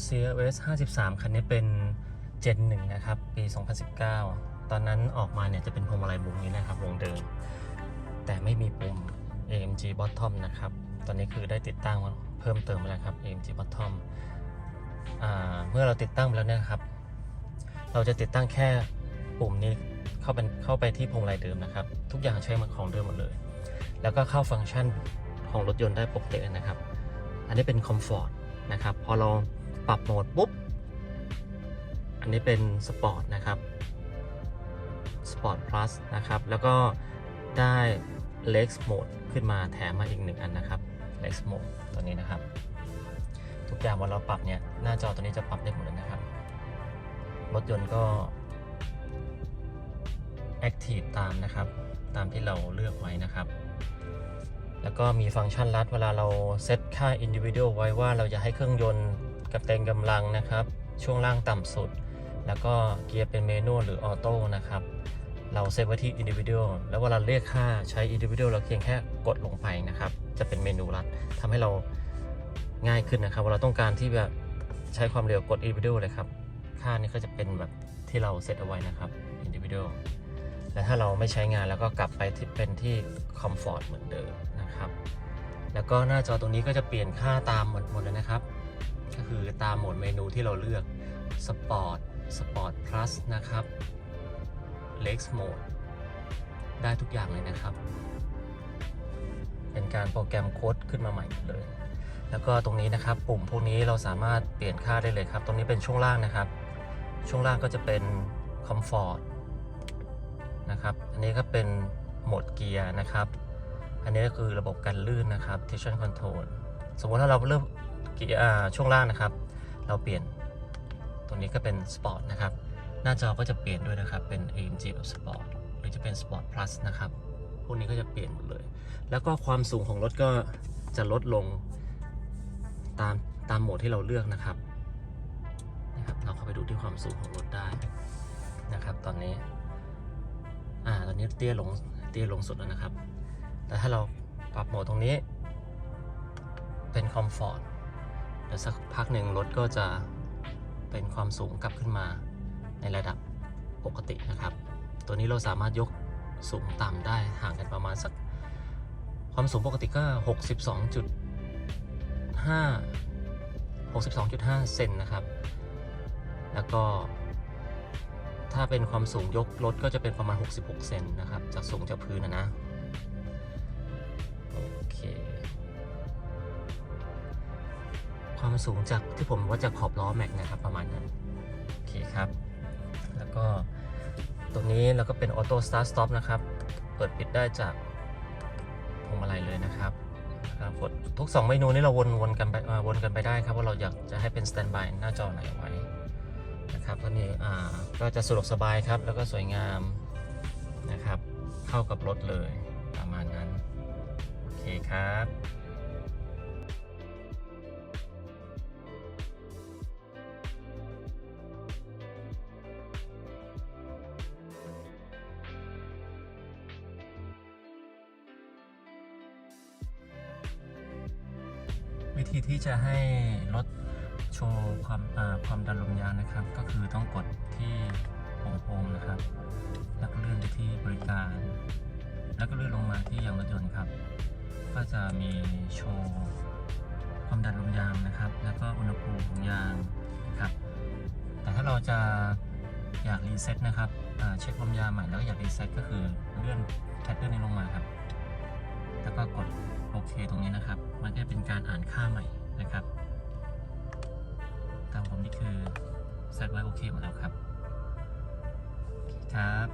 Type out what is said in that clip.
CLS 53 คันนี้เป็น Gen 1 นะครับ ปี 2019 ตอนนั้นออกมาเนี่ยจะเป็นพวงมาลัยวงนี้นะครับวงเดิม แต่ไม่มีปุ่ม AMG Bottom นะครับ ตอนนี้คือได้ติดตั้งเพิ่มเติมแล้วครับ AMG Bottom เมื่อเราติดตั้งไปแล้วนี่ยครับ เราจะติดตั้งแค่ปุ่มนี้เข้าเป็นเข้าไปที่พวงมาลัยเดิมนะครับ ทุกอย่างใช้มาของเดิมหมดเลย แล้วก็เข้าฟังก์ชันของรถยนต์ได้ปกติเลยนะครับ อันนี้เป็นคอมฟอร์ตนะครับ พอเรา ปรับโหมดปุ๊บ อันนี้เป็นสปอร์ตนะครับสปอร์ต plus นะครับ แล้วก็ได้ Lex Mode ขึ้นมาแถมมาอีกหนึ่งอันนะครับ Lex Mode ตัวนี้นะครับ ทุกอย่างวลาเราปรับเนี่ย หน้าจอตัวนี้จะปรับได้หมดเลยนะครับ รถยนต์ก็ Active ตามนะครับ ตามที่เราเลือกไว้นะครับแล้วก็มีฟังก์ชันลัดเวลาเราเซตค่า individual ไว้ว่าเราจะให้เครื่องยนต์ กับเต็งกำลังนะครับ ช่วงล่างต่ำสุด แล้วก็เกียร์เป็นเมนูหรือออโต้นะครับ เราเซตไว้ที่ individual แล้วเวลาเรียกค่าใช้ individual เราเพียงแค่กดลงไปนะครับ จะเป็นเมนูลัดทำให้เราง่ายขึ้นนะครับเวลาต้องการที่แบบใช้ความเร็วกด individual เลยครับ ค่านี้ก็จะเป็นแบบที่เราเซตเอาไว้นะครับ individual และถ้าเราไม่ใช้งานแล้วก็กลับไปที่เป็นที่ comfort เหมือนเดิมนะครับ แล้วก็หน้าจอตรงนี้ก็จะเปลี่ยนค่าตามหมดหมดเลยนะครับ คือตามโหมดเมนูที่เราเลือก Sport Sport Plus นะครับ Lex Mode ได้ทุกอย่างเลยนะครับ เป็นการโปรแกรมโค้ดขึ้นมาใหม่เลย แล้วก็ตรงนี้นะครับ ปุ่มพวกนี้เราสามารถเปลี่ยนค่าได้เลยครับ ตรงนี้เป็นช่วงล่างนะครับ ช่วงล่างก็จะเป็น Comfort นะครับ อันนี้ก็เป็นโหมดเกียร์นะครับ อันนี้ก็คือระบบการลื่นนะครับ traction control สมมติถ้าเราเริ่มเกียร์อ่า ช่วงล่างนะครับ เราเปลี่ยนตรงนี้ก็เป็น Sport นะครับ หน้าจอก็จะเปลี่ยนด้วยนะครับ เป็น AMG แบบ Sport หรือจะเป็น Sport Plus นะครับ พวกนี้ก็จะเปลี่ยนหมดเลย แล้วก็ความสูงของรถก็จะลดลงตามตามโหมดที่เราเลือกนะครับนะครับ เราเข้าไปดูที่ความสูงของรถได้นะครับ ตอนนี้ อ่า ตอนนี้เตี้ยลงเตี้ยลงสุดแล้วนะครับ แต่ถ้าเราปรับโหมดตรงนี้ เป็นคอมฟอร์ต ดี๋ยวสักพักหนึ่งรถก็จะเป็นความสูงกลับขึ้นมาในระดับปกตินะครับ ตัวนี้เราสามารถยกสูงต่ำได้ห่างกันประมาณสัก ความสูงปกติก็ 62.5 62.5 เซนนะครับ แล้วก็ ถ้าเป็นความสูงยกรถก็จะเป็นประมาณ 66 เซนนะครับ จากสูงจากพื้นนะนะ ความสูงจากที่ผมว่าจากขอบล้อแม็กนะครับประมาณนั้นโอเคครับ แล้วก็ตรงนี้เราก็เป็นออโต้สตาร์ทสต็อปนะครับ เปิดปิดได้จากพวงมาลัยเลยนะครับครับกดทุก 2 เมนูนี้เราวนวนกันไปวนกันไปได้ครับว่าเราอยากจะให้เป็นสแตนบายหน้าจอไหนไว้นะครับก็นี่อ่าก็จะสะดวกสบายครับ แล้วก็สวยงามนะครับ เข้ากับรถเลยประมาณนั้น โอเคครับ วิธีที่จะให้รถโชว์ความความดันลมยางนะครับ ก็คือต้องกดที่ปุ่มโฮมนะครับ แล้วก็เลื่อนไปที่บริการ แล้วก็เลื่อนลงมาที่ยางรถยนต์ครับ ก็จะมีโชว์ความดันลมยางนะครับ แล้วก็อุณหภูมิของยางนะครับ แต่ถ้าเราจะอยากรีเซ็ตนะครับเช็คลมยางใหม่แล้วอยากรีเซ็ตก็คือเลื่อนแพทเทิร์นนี้ลงมาครับ แล้วก็กดโอเคตรงนี้นะครับ มันก็จะเป็นการอ่านค่าใหม่นะครับตามผมนี่คือเซตไว้โอเคหมดแล้วครับครับ